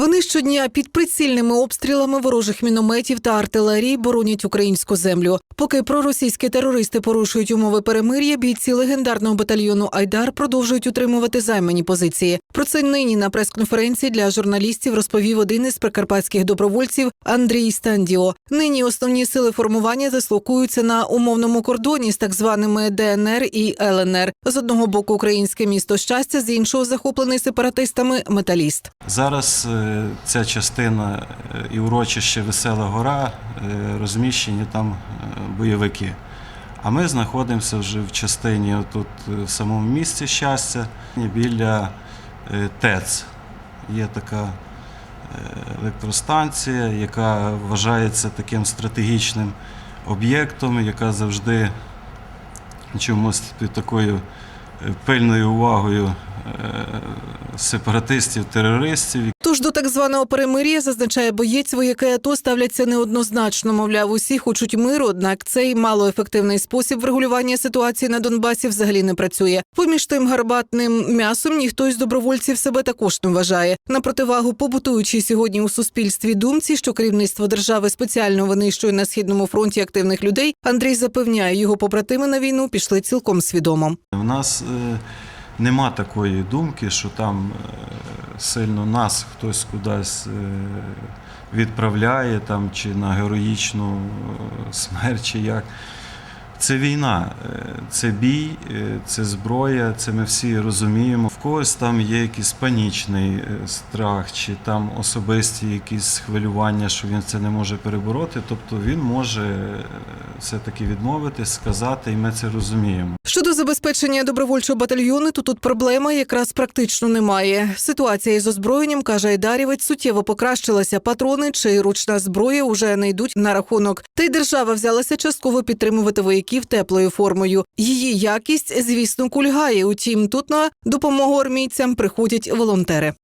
Вони щодня під прицільними обстрілами ворожих мінометів та артилерії боронять українську землю. Поки проросійські терористи порушують умови перемир'я, бійці легендарного батальйону Айдар продовжують утримувати займані позиції. Про це нині на прес-конференції для журналістів розповів один із прикарпатських добровольців Андрій Стандіо. Нині основні сили формування дислокуються на умовному кордоні з так званими ДНР і ЛНР. З одного боку українське місто щастя, з іншого захоплений сепаратистами металіст. Зараз е, ця частина е, і урочище Весела Гора е, розміщені там е, бойовики. А ми знаходимося вже в частині тут в самому місці щастя біля ТЕЦ. Є така електростанція, яка вважається таким стратегічним об'єктом, яка завжди чомусь такою пильною увагою сепаратистів, терористів, Тож до так званого перемир'я зазначає боєць, вояки АТО ставляться неоднозначно. Мовляв, усі хочуть миру, однак цей малоефективний спосіб врегулювання ситуації на Донбасі взагалі не працює. Поміж тим гарбатним м'ясом ніхто із добровольців себе також не вважає. На противагу побутуючій сьогодні у суспільстві думці, що керівництво держави спеціально винищує на східному фронті активних людей. Андрій запевняє, його побратими на війну пішли цілком свідомо. У нас е, нема такої думки, що там е, сильно нас хтось кудись е, відправляє там, чи на героїчну е, смерть, чи як. Це війна, це бій, це зброя, це ми всі розуміємо. В когось там є якийсь панічний страх, чи там особисті якісь хвилювання, що він це не може перебороти. Тобто він може все-таки відмовитись, сказати, і ми це розуміємо. Щодо забезпечення добровольчого батальйону, то тут проблема якраз практично немає. Ситуація із озброєнням, каже Айдарівець, суттєво покращилася. Патрони чи ручна зброя уже не йдуть на рахунок. Та й держава взялася частково підтримувати вояків теплою формою. Її якість, звісно, кульгає. Утім, тут на допомогу армійцям приходять волонтери.